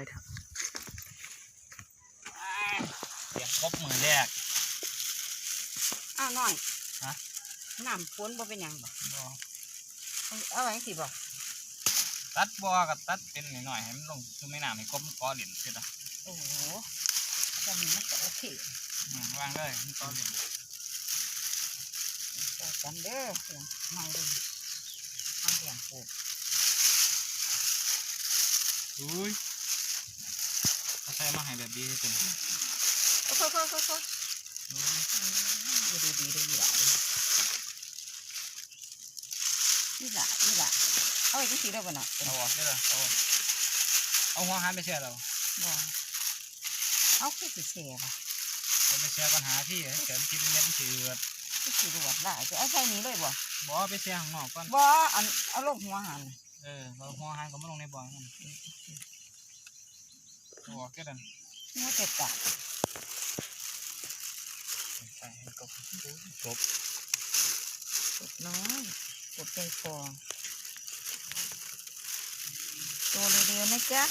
ให้ครับเสียงครบมือแรกอ้าวน้อยฮะน้ำฝนบ่เป็นหยังบ่บ่เอาเอาไว้สิบ่ตัดบอกับตัดเป็นหน่อยๆให้มันลงคือไม่น้ำให้กบมันกอเหรียญเสร็จอะโอ้โหตอนนี้มันก็โอเคอืมวางเลยมันกอเหรียญแต่กันเด้อเสียงไม่เด้อทำเสียงปลูกอุ้ยเขาใช้มาให้แบบดีเป็นโอ้โหโอ้โหโอ้โหดูดีดีดูดีหลายนี่หละนี่หละเอาไว้ที่สีได้บ่น่ะเอาออกได้เลยเอาเอาหัวหายไปเสียแล้วบ่เอาคือสิเสียบ่เอาไปเสียปัญหาที่เกิดกินเม็ดมันเสือดคือสิรวดได้จะเอาใส่นี้เลยบ่บ่ไปเสียข้างนอกก่อนบ่อันเอาลงหัวหันเออเอาหัวหายก็มาลงในบ่อนั่น เอาออกแค่นั้นหัวเจ็ดจ้ะใส่ให้กบกบกดน้อยกดใจฟองตัวเร็วๆนะจ๊ะ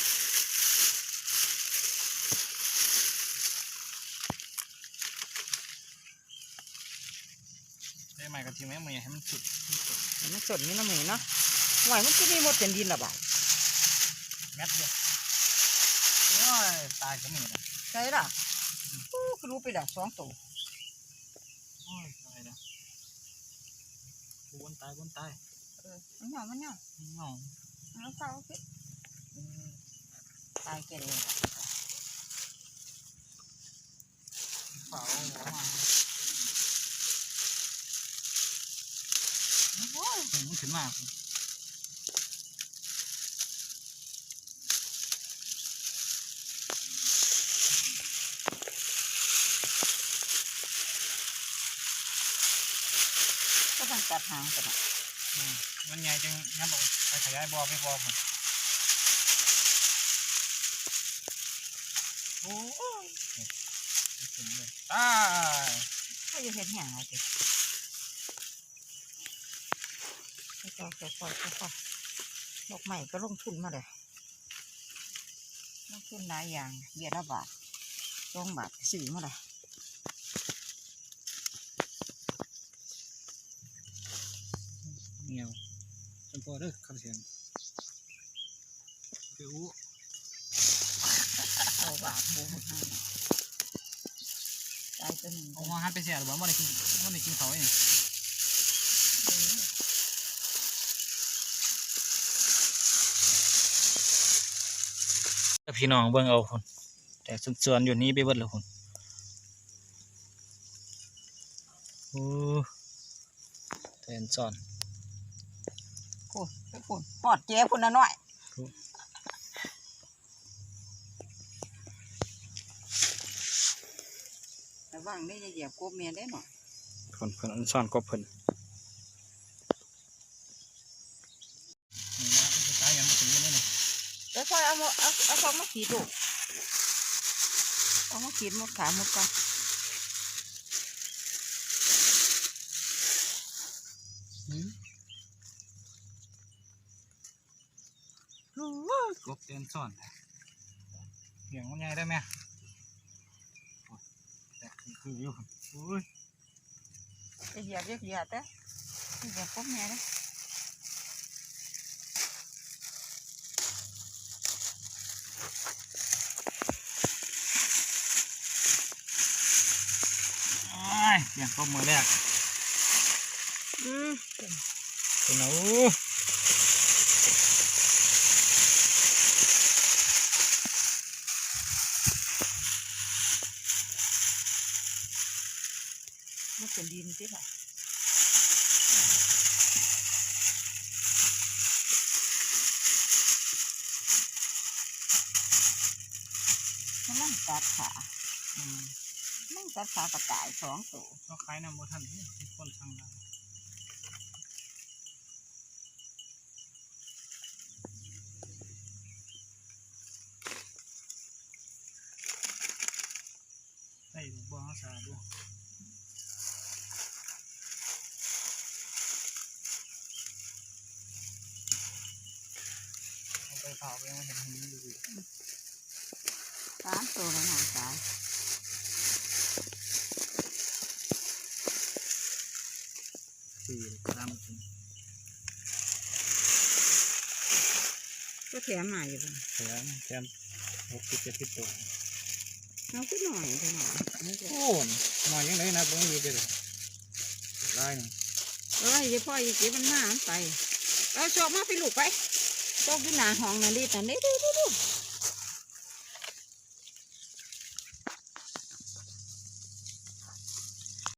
ได้ใหม่กับทีมแม่มือให้มันสุดเห็นมันสดนี่นะหมือเนาะไหวมันจะมีหมดเป็นดินหรอบ่าแมทเดียวโอ้ ยตายก็มีนะใช่ล่ะอู้คือรู้ไปละสองตัวโอ้ยตายแล้ววนตายวนตายเออมันเหงามันเหงาเงาเอาเข้าเอาสิตายแก่เลยล่ะเปล่าหัวมาโอ้ยมันขึ้นมา กก็ต้องตัดหางกันนะมันใหญ่จังงั้นบอกไปขยายบ่อไปบ่อผมโอ้ยขึ้นเลยตายก็จะเห็นแห้งเอาสิค่อยๆค่อยๆค่อยๆดอกใหม่ก็ลงทุนมาเลยลงทุนหลายอย่างเบียดละบาทสองบาทสี่มาเลย เงียวจนพอเด้อคำเสียงเดี๋ยวเอาบาทบูให้ตายตัวหนึ่งเอาหัวหันไปเสียหรือว่าไม่ได้กินไม่ได้กินเขาเองพี่น้องเบิ่งเอาคนแต่ส่วนอยู่นี้ไปเบิดแล้วคนโอ้แทนซ่อน คุณคุณปอดเจ๊คุณนะหน่อยครับระวังนี่จะเหยียบกบเมียได้หน่อยคนเพิ่นอันซ่อนกบเพิ่นนี่นะสุดท้ายยังไม่ถึงยังไม่เลยแล้วค่อยเอามาเอาเอาเขามาขีดลูกเอามาขีดหมดขาหมดกัน กบเตียนซ่อนเหียงมันใหญ่ได้ไหมโอ้ยแต่คือคืออยู่อุ้ยจะเหยียบเยอะเหยียบแต่เหยียบกบเมียได้อ้ายเสียงกบมือแรกอืมเป็นเอา เป็นดินที่ค่ะมันนั่งตัดขาอืมนั่งตัดขากระต่ายสองตัวก็คล้ายน้ำบ่ทันนี่คนช่างได้ได้ดูบ่ภาษาดู เอาไปเผาไปมันเห็นหินอยู่ดิสามตัวแล้วหางตายสี่สามก็แถมมาอยู่บ่แถมแถมหกสิบเจ็ดสิบตัวเอาขึ้นหน่อยเท่าหน่อยไม่ใช่โอ้ยหน่อยยังไงนะเบิ่งอยู่ไปเลยได้หนึ่งเอ้ยอย่าพ่ออย่าเก็บมันมามันไปเอาโชกมาไปลูกไป โชกอยู่หน้าห้องนั่นดิแต่นี่ดูดูดู